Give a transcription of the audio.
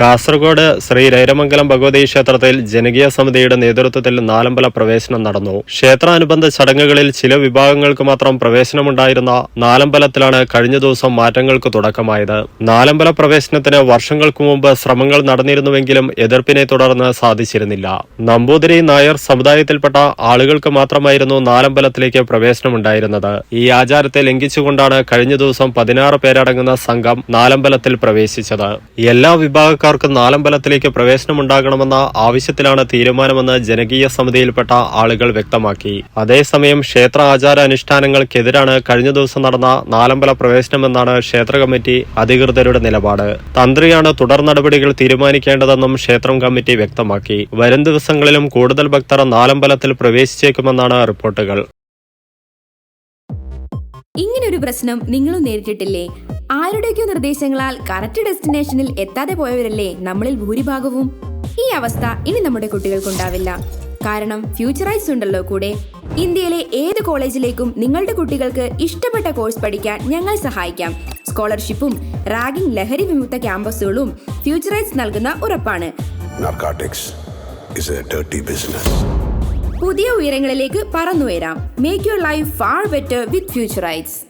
കാസർഗോഡ് ശ്രീ രൈരമംഗലം ഭഗവതി ക്ഷേത്രത്തിൽ ജനകീയ സമിതിയുടെ നേതൃത്വത്തിൽ നാലമ്പല പ്രവേശനം നടന്നു. ക്ഷേത്രാനുബന്ധ ചടങ്ങുകളിൽ ചില വിഭാഗങ്ങൾക്ക് മാത്രം പ്രവേശനമുണ്ടായിരുന്ന നാലമ്പലത്തിലാണ് കഴിഞ്ഞ ദിവസം മാറ്റങ്ങൾക്ക് തുടക്കമായത്. നാലമ്പല പ്രവേശനത്തിന് വർഷങ്ങൾക്ക് മുമ്പ് ശ്രമങ്ങൾ നടന്നിരുന്നുവെങ്കിലും എതിർപ്പിനെ തുടർന്ന് സാധിച്ചിരുന്നില്ല. നമ്പൂതിരി നായർ സമുദായത്തിൽപ്പെട്ട ആളുകൾക്ക് മാത്രമായിരുന്നു നാലമ്പലത്തിലേക്ക് പ്രവേശനമുണ്ടായിരുന്നത്. ഈ ആചാരത്തെ ലംഘിച്ചുകൊണ്ടാണ് കഴിഞ്ഞ ദിവസം പതിനാറ് പേരടങ്ങുന്ന സംഘം നാലമ്പലത്തിൽ പ്രവേശിച്ചത്. എല്ലാ വിഭാഗക്കാർക്കും നാലമ്പലത്തിലേക്ക് പ്രവേശനമുണ്ടാകണമെന്ന ആവശ്യത്തിലാണ് തീരുമാനമെന്ന് ജനകീയ സമിതിയിൽപ്പെട്ട ആളുകൾ വ്യക്തമാക്കി. അതേസമയം ക്ഷേത്ര ആചാര അനുഷ്ഠാനങ്ങൾക്കെതിരാണ് കഴിഞ്ഞ ദിവസം നടന്ന നാലമ്പല പ്രവേശനമെന്നാണ് ക്ഷേത്ര കമ്മിറ്റി അധികൃതരുടെ നിലപാട്. തന്ത്രിയാണ് തുടർ നടപടികൾ തീരുമാനിക്കേണ്ടതെന്നും ക്ഷേത്രം കമ്മിറ്റി വ്യക്തമാക്കി. വരും ദിവസങ്ങളിലും കൂടുതൽ ഭക്തർ നാലമ്പലത്തിൽ പ്രവേശിച്ചേക്കുമെന്നാണ് റിപ്പോർട്ടുകൾ. ഇങ്ങനൊരു പ്രശ്നം നിങ്ങളും നേരിട്ടിട്ടില്ലേ? ആരുടെയൊക്കെയോ നിർദ്ദേശങ്ങളാൽ കറക്റ്റ് ഡെസ്റ്റിനേഷനിൽ എത്താതെ പോയവരല്ലേ നമ്മളിൽ ഭൂരിഭാഗവും? ഈ അവസ്ഥ ഇനി നമ്മുടെ കുട്ടികൾക്കുണ്ടാവില്ല. കാരണം ഫ്യൂച്ചറൈസ് ഉണ്ടല്ലോ കൂടെ. ഇന്ത്യയിലെ ഏത് കോളേജിലേക്കും നിങ്ങളുടെ കുട്ടികൾക്ക് ഇഷ്ടപ്പെട്ട കോഴ്സ് പഠിക്കാൻ ഞങ്ങൾ സഹായിക്കാം. സ്കോളർഷിപ്പും റാഗിംഗ് ലഹരി വിമുക്ത ക്യാമ്പസുകളും ഫ്യൂച്ചറൈസ് നൽകുന്ന ഉറപ്പാണ്. പുതിയ ഉയരങ്ങളിലേക്ക് പറന്നുയരാം. Make your life far better with ഫ്യൂച്ചറൈറ്റ്സ്